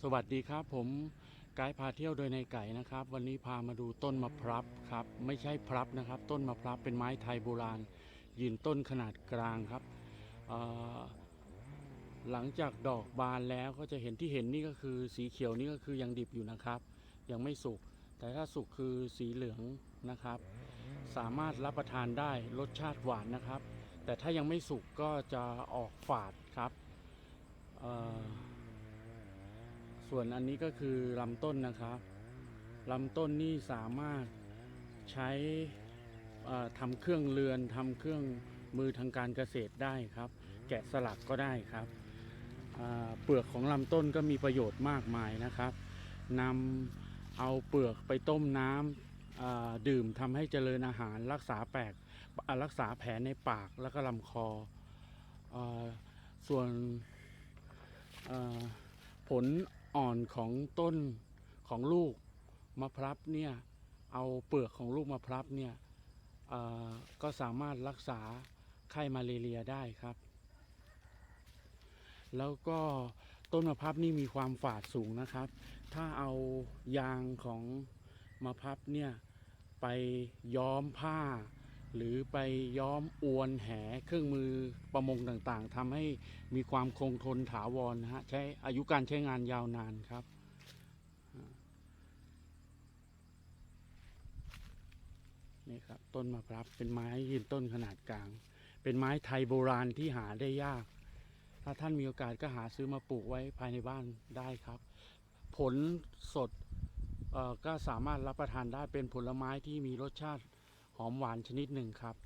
สสวัสดีครับ ผมไกด์พาเที่ยวโดยในไก่นะครับ วันนี้พามาดูต้นมะพร้าวครับ ไม่ใช่พรับนะครับ ต้นมะพร้าวเป็นไม้ไทยโบราณ ยืนต้นขนาดกลางครับหลังจากดอกบานแล้วก็จะเห็นที่เห็นนี่ก็คือสีเขียวนี่ก็คือยังดิบอยู่นะครับ ยังไม่สุก แต่ถ้าสุกคือสีเหลืองนะครับ สามารถรับประทานได้รสชาติหวานนะครับ แต่ถ้ายังไม่สุกก็จะออกฝาดครับ ส่วนอันนี้ก็คือลำต้นนะครับลำต้นนี่สามารถใช้ทำเครื่องเรือนทำเครื่องมือทางการเกษตรได้ครับ แกะสลักก็ได้ครับเปลือกของลำต้นก็มีประโยชน์มากมายนะครับนำเอาเปลือกไปต้มน้ำดื่มทำให้เจริญอาหารรักษาแปลกรักษาแผลในปากแล้วก็ลำคออส่วนผล อ่อนของต้นของลูกมะพร้าวเนี่ยเอาเปลือกของลูกมะพร้าวเนี่ยก็สามารถรักษาไข้มาเลเรียได้ครับ แล้วก็ต้นมะพร้าวนี่มีความฝาดสูงนะครับ ถ้าเอายางของมะพร้าวเนี่ยไปย้อมผ้า หรือไปย้อมอวนแหเครื่องมือประมงต่างๆทำให้มีความคงทนถาวรนะฮะใช้อายุการใช้งานยาวนานครับนี่ครับต้นมะพร้าวเป็นไม้ยืนต้นขนาดกลาง เป็นไม้ไทยโบราณที่หาได้ยาก ถ้าท่านมีโอกาสก็หาซื้อมาปลูกไว้ภายในบ้านได้ครับ ผลสดก็สามารถรับประทานได้เป็นผลไม้ที่มีรสชาติ อมหวานชนิดหนึ่งครับ